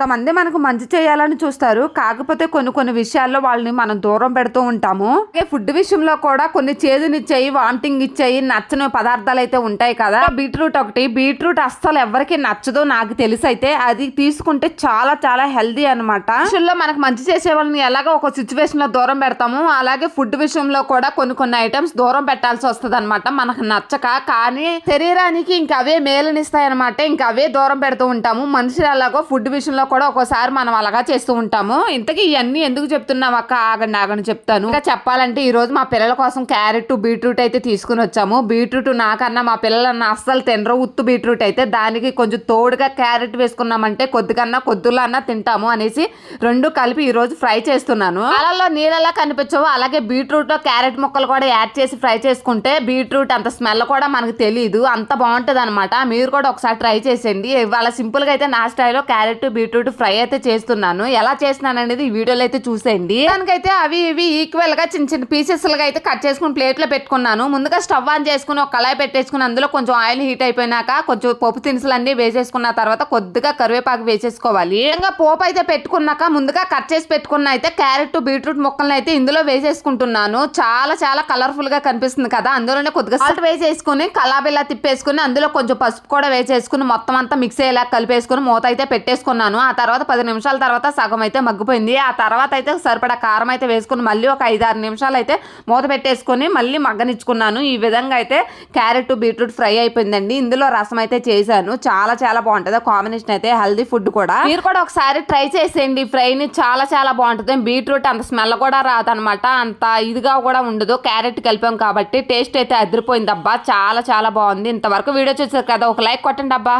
కొంతమంది మనకు మంచి చేయాలని చూస్తారు. కాకపోతే కొన్ని కొన్ని విషయాల్లో వాళ్ళని మనం దూరం పెడుతూ ఉంటాము. అలాగే ఫుడ్ విషయంలో కూడా కొన్ని చేదునిచ్చాయి వామిటింగ్ ఇచ్చాయి నచ్చని పదార్థాలు అయితే ఉంటాయి కదా. బీట్రూట్ ఒకటి. బీట్రూట్ అస్సలు ఎవరికి నచ్చదో నాకు తెలిసి అయితే అది తీసుకుంటే చాలా చాలా హెల్దీ అనమాట విషయంలో మనకు మంచి చేసే వాళ్ళని ఎలాగో ఒక సిచ్యువేషన్లో దూరం పెడతాము. అలాగే ఫుడ్ విషయంలో కూడా కొన్ని కొన్ని ఐటమ్స్ దూరం పెట్టాల్సి వస్తుంది అనమాట మనకు నచ్చక కానీ శరీరానికి ఇంకా అవే మేలునిస్తాయి అనమాట ఇంకా అవే దూరం పెడుతూ ఉంటాము. మనుషులు అలాగో ఫుడ్ విషయంలో కూడా ఒక్కోసారి మనం అలాగా చేస్తూ ఉంటాము. ఇంతకీ ఇవన్నీ ఎందుకు చెప్తున్నాం అక్క? ఆగండి ఆగండి చెప్తాను. ఇంకా చెప్పాలంటే ఈ రోజు మా పిల్లల కోసం క్యారెట్ బీట్రూట్ అయితే తీసుకుని వచ్చాము. బీట్రూట్ నాకన్నా మా పిల్లలన్న అస్సలు తినరు. ఉత్తు బీట్రూట్ అయితే దానికి కొంచెం తోడుగా క్యారెట్ వేసుకున్నామంటే కొద్దికన్నా కొద్దులా అన్నా తింటాము అనేసి రెండు కలిపి ఈ రోజు ఫ్రై చేస్తున్నాను. అలలో నీళ్ళలా కనిపించవు. అలాగే బీట్రూట్లో క్యారెట్ ముక్కలు కూడా యాడ్ చేసి ఫ్రై చేసుకుంటే బీట్రూట్ అంత స్మెల్ కూడా మనకు తెలియదు అంత బాగుంటుంది అనమాట మీరు కూడా ఒకసారి ట్రై చేసేయండి. ఇవాళ సింపుల్గా అయితే నా స్టైల్లో క్యారెట్ బీట్రూట్ ఫ్రై అయితే చేస్తున్నాను. ఎలా చేస్తున్నాను అనేది ఈ వీడియోలో అయితే చూసేయండి. దానికైతే అవి ఇవి ఈక్వల్గా చిన్న చిన్న పీసెస్గా అయితే కట్ చేసుకుని ప్లేట్లో పెట్టుకున్నాను. ముందుగా స్టవ్ ఆన్ చేసుకుని ఒక కళాయి పెట్టేసుకుని అందులో కొంచెం ఆయిల్ హీట్ అయిపోయినాక కొంచెం పప్పు దినుసులు అన్ని వేసేసుకున్న తర్వాత కొద్దిగా కరివేపాకు వేసేసుకోవాలి. ఇంకా పోపు అయితే పెట్టుకున్నాక ముందుగా కట్ చేసి పెట్టుకున్న అయితే క్యారెట్ బీట్రూట్ ముక్కలను అయితే ఇందులో వేసేసుకుంటున్నాను. చాలా చాలా కలర్ఫుల్గా కనిపిస్తుంది కదా. అందులోనే కొద్దిగా సాల్ట్ వేసేసుకుని కలాబిల్లా తిప్పేసుకుని అందులో కొంచెం పసుపు కూడా వేసేసుకుని మొత్తం అంతా మిక్స్ అయ్యేలా కలిపేసుకుని మూత అయితే పెట్టేసుకున్నాను. ఆ ఆ తర్వాత పది నిమిషాల తర్వాత సగం అయితే మగ్గిపోయింది. ఆ తర్వాత అయితే సరిపడా కారం అయితే వేసుకుని మళ్ళీ ఒక ఐదు ఆరు నిమిషాలు అయితే మూత పెట్టేసుకొని మళ్ళీ మగ్గనిచ్చుకున్నాను. ఈ విధంగా అయితే క్యారెట్ బీట్రూట్ ఫ్రై అయిపోయిందండి. ఇందులో రసం అయితే చేశాను. చాలా చాలా బాగుంటుంది. కాంబినేషన్ అయితే హెల్దీ ఫుడ్ కూడా. మీరు కూడా ఒకసారి ట్రై చేసేయండి. ఫ్రైని చాలా చాలా బాగుంటుంది. బీట్రూట్ అంత స్మెల్ కూడా రాదనమాట. అంత ఇదిగా కూడా ఉండదు. క్యారెట్ కలిపాం కాబట్టి టేస్ట్ అయితే అదిరిపోయింది అబ్బా చాలా చాలా బాగుంది. ఇంతవరకు వీడియో చూసారు కదా ఒక లైక్ కొట్టండి అబ్బా.